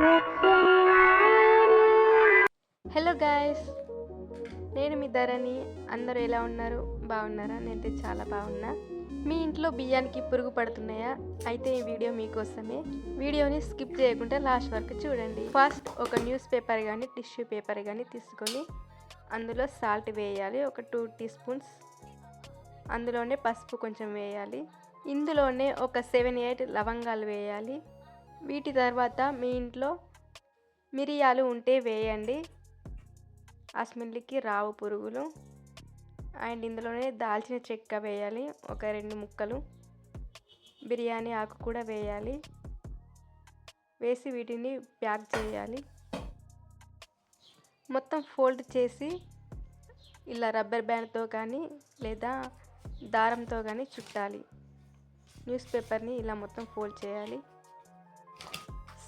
Hello guys నేను మీ ధరని అందరూ ఎలా ఉన్నారు? బాగున్నారా? నేనైతే చాలా బాగున్నా. మీ ఇంట్లో బియ్యానికి పురుగు పడుతున్నాయా? అయితే ఈ వీడియో మీకోసమే. వీడియోని స్కిప్ చేయకుండా లాస్ట్ వరకు చూడండి. ఫస్ట్ ఒక న్యూస్ పేపర్ కానీ టిష్యూ పేపర్ కానీ తీసుకొని అందులో సాల్ట్ వేయాలి. ఒక టూ టీ స్పూన్స్ అందులోనే పసుపు కొంచెం వేయాలి. ఇందులోనే ఒక సెవెన్ ఎయిట్ లవంగాలు వేయాలి. వీటి తర్వాత మీ ఇంట్లో మిరియాలు ఉంటే వేయండి. ఆ స్మెల్కి రావు పురుగులు. అండ్ ఇందులోనే దాల్చిన చెక్క వేయాలి ఒక రెండు ముక్కలు. బిర్యానీ ఆకు కూడా వేయాలి. వేసి వీటిని ప్యాక్ చేయాలి. మొత్తం ఫోల్డ్ చేసి ఇలా రబ్బర్ బ్యాండ్తో కానీ లేదా దారంతో కానీ చుట్టాలి. న్యూస్ పేపర్ని ఇలా మొత్తం ఫోల్డ్ చేయాలి.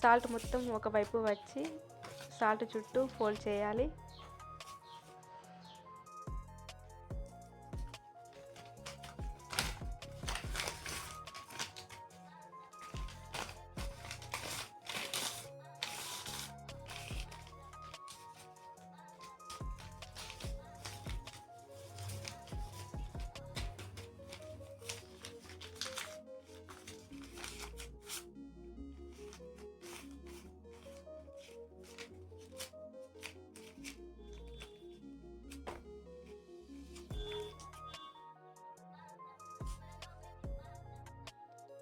సాల్ట్ మొత్తం ఒకవైపు వచ్చి సాల్ట్ చుట్టూ ఫోల్డ్ చేయాలి.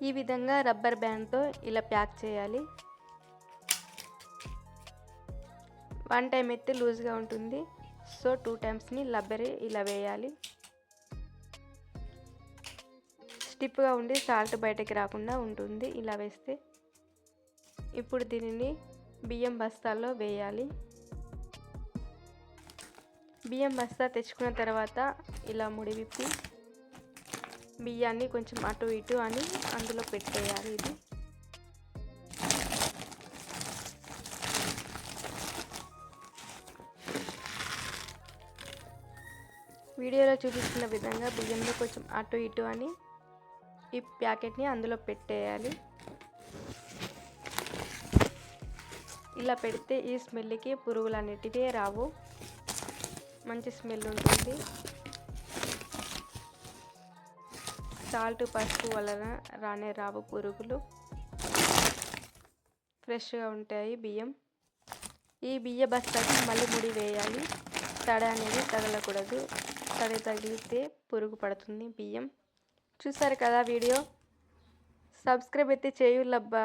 ఈ విధంగా రబ్బర్ బ్యాండ్తో ఇలా ప్యాక్ చేయాలి. వన్ టైం అయితే లూజ్గా ఉంటుంది. సో టూ టైమ్స్ని రబ్బరి ఇలా వేయాలి. స్టిప్గా ఉండి సాల్ట్ బయటకి రాకుండా ఉంటుంది ఇలా వేస్తే. ఇప్పుడు దీనిని బియ్యం బస్తాల్లో వేయాలి. బియ్యం బస్తా తెచ్చుకున్న తర్వాత ఇలా ముడి విప్పి బియ్యాన్ని కొంచెం అటు ఇటు అని అందులో పెట్టేయాలి ఇది. వీడియోలో చూపిస్తున్న విధంగా బియ్యంలో కొంచెం అటు ఇటు అని ఈ ప్యాకెట్ని అందులో పెట్టేయాలి. ఇలా పెడితే ఈ స్మెల్కి పురుగులు అనేటివి రావు. మంచి స్మెల్ ఉంటుంది. సాల్ట్ పసుపు వలన రానే రావు పురుగులు. ఫ్రెష్గా ఉంటాయి బియ్యం. ఈ బియ్య బస్తాకి మళ్ళీ ముడి వేయాలి. తడ అనేది తగలకూడదు. తడి తగిలితే పురుగు పడుతుంది బియ్యం. చూసారు కదా వీడియో? సబ్స్క్రైబ్ అయితే చేయులబ్బా